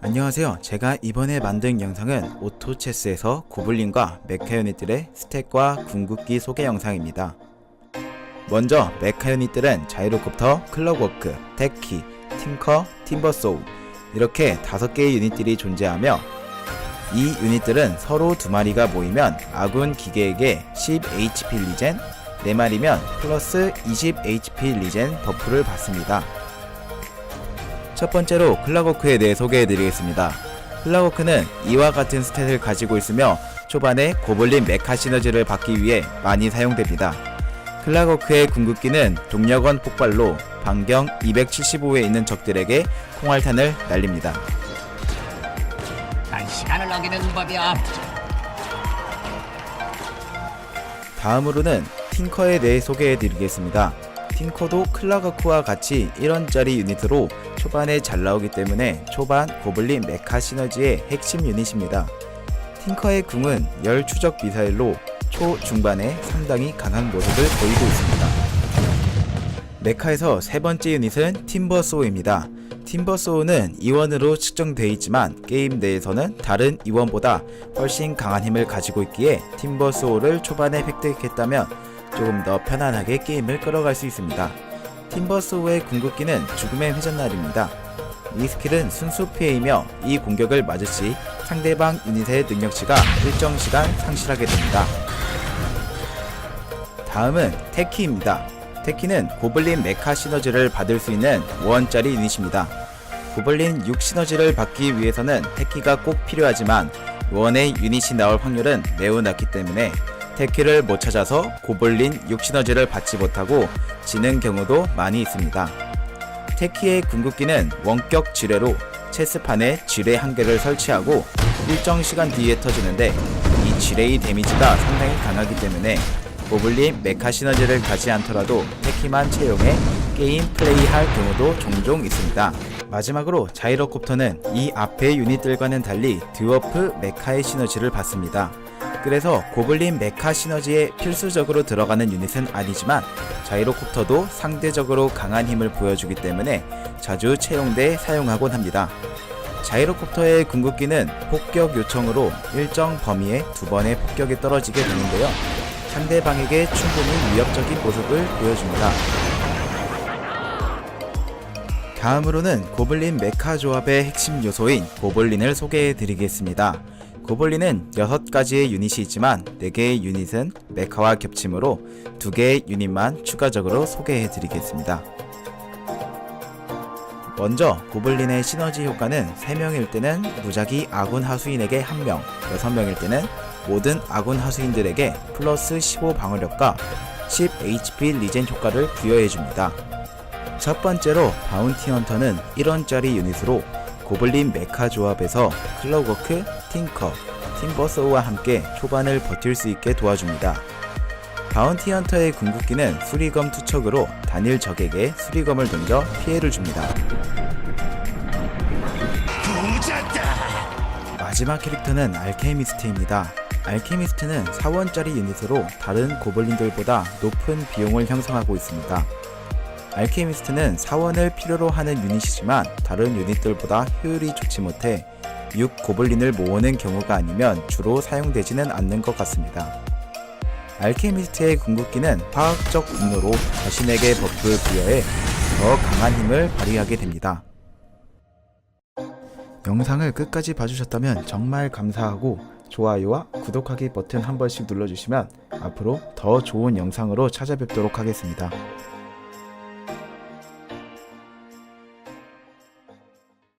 안녕하세요. 제가 이번에 만든 영상은 오토체스에서 고블린과 메카 유닛들의 스탯과 궁극기 소개 영상입니다. 먼저 메카 유닛들은 자이로콥터, 클럭워크, 테키, 팅커, 팀버소우 이렇게 다섯 개의 유닛들이 존재하며 이 유닛들은 서로 두 마리가 모이면 아군 기계에게 10 HP 리젠, 네 마리면 플러스 20 HP 리젠 버프를 받습니다. 첫 번째로 클라고크에 대해 소개해드리겠습니다. 클라고크는 이와 같은 스탯을 가지고 있으며 초반에 고블린 메카 시너지를 받기 위해 많이 사용됩니다. 클라고크의 궁극기는 동력원 폭발로 반경 275에 있는 적들에게 콩알탄을 날립니다. 난 시간을 어기는 법이 없지. 다음으로는 팅커에 대해 소개해드리겠습니다. 팅커도 클라거크와 같이 1원짜리 유닛으로 초반에 잘 나오기 때문에 초반 고블린 메카 시너지의 핵심 유닛입니다. 팅커의 궁은 열 추적 미사일로 초 중반에 상당히 강한 모습을 보이고 있습니다. 메카에서 세 번째 유닛은 팀버소우입니다. 팀버소우는 이원으로 측정되어 있지만 게임 내에서는 다른 이원보다 훨씬 강한 힘을 가지고 있기에 팀버소우를 초반에 획득했다면 조금 더 편안하게 게임을 끌어갈 수 있습니다. 팀버소우의 궁극기는 죽음의 회전날입니다. 이 스킬은 순수 피해이며 이 공격을 맞을 시 상대방 유닛의 능력치가 일정 시간 상실하게 됩니다. 다음은 테키입니다. 테키는 고블린 메카 시너지를 받을 수 있는 5원짜리 유닛입니다. 고블린 6 시너지를 받기 위해서는 테키가 꼭 필요하지만 원의 유닛이 나올 확률은 매우 낮기 때문에 테키를 못 찾아서 고블린 6 시너지를 받지 못하고 지는 경우도 많이 있습니다. 테키의 궁극기는 원격 지뢰로 체스판에 지뢰 한 개를 설치하고 일정 시간 뒤에 터지는데 이 지뢰의 데미지가 상당히 강하기 때문에 고블린 메카 시너지를 가지 않더라도 테키만 채용해 게임 플레이할 경우도 종종 있습니다. 마지막으로 자이로콥터는 이 앞의 유닛들과는 달리 드워프 메카의 시너지를 받습니다. 그래서 고블린 메카 시너지에 필수적으로 들어가는 유닛은 아니지만 자이로콥터도 상대적으로 강한 힘을 보여주기 때문에 자주 채용돼 사용하곤 합니다. 자이로콥터의 궁극기는 폭격 요청으로 일정 범위에 두 번의 폭격이 떨어지게 되는데요. 상대방에게 충분히 위협적인 모습을 보여줍니다. 다음으로는 고블린 메카 조합의 핵심 요소인 고블린을 소개해 드리겠습니다. 고블린은 6가지의 유닛이 있지만 4개의 유닛은 메카와 겹침으로 2개의 유닛만 추가적으로 소개해 드리겠습니다. 먼저 고블린의 시너지 효과는 3명일 때는 무작위 아군 하수인에게 1명, 6명일 때는 모든 아군 하수인들에게 플러스 15 방어력과 10 HP 리젠 효과를 부여해줍니다. 첫 번째로 바운티 헌터는 1원짜리 유닛으로 고블린 메카 조합에서 클럭워크, 팅커, 팀버서우와 함께 초반을 버틸 수 있게 도와줍니다. 바운티 헌터의 궁극기는 수리검 투척으로 단일 적에게 수리검을 던져 피해를 줍니다. 마지막 캐릭터는 알케미스트입니다. 알케미스트는 4원짜리 유닛으로 다른 고블린들보다 높은 비용을 형성하고 있습니다. 알케미스트는 사원을 필요로 하는 유닛이지만 다른 유닛들보다 효율이 좋지 못해 6 고블린을 모으는 경우가 아니면 주로 사용되지는 않는 것 같습니다. 알케미스트의 궁극기는 화학적 분노로 자신에게 버프를 부여해 더 강한 힘을 발휘하게 됩니다. 영상을 끝까지 봐주셨다면 정말 감사하고 좋아요와 구독하기 버튼 한 번씩 눌러주시면 앞으로 더 좋은 영상으로 찾아뵙도록 하겠습니다.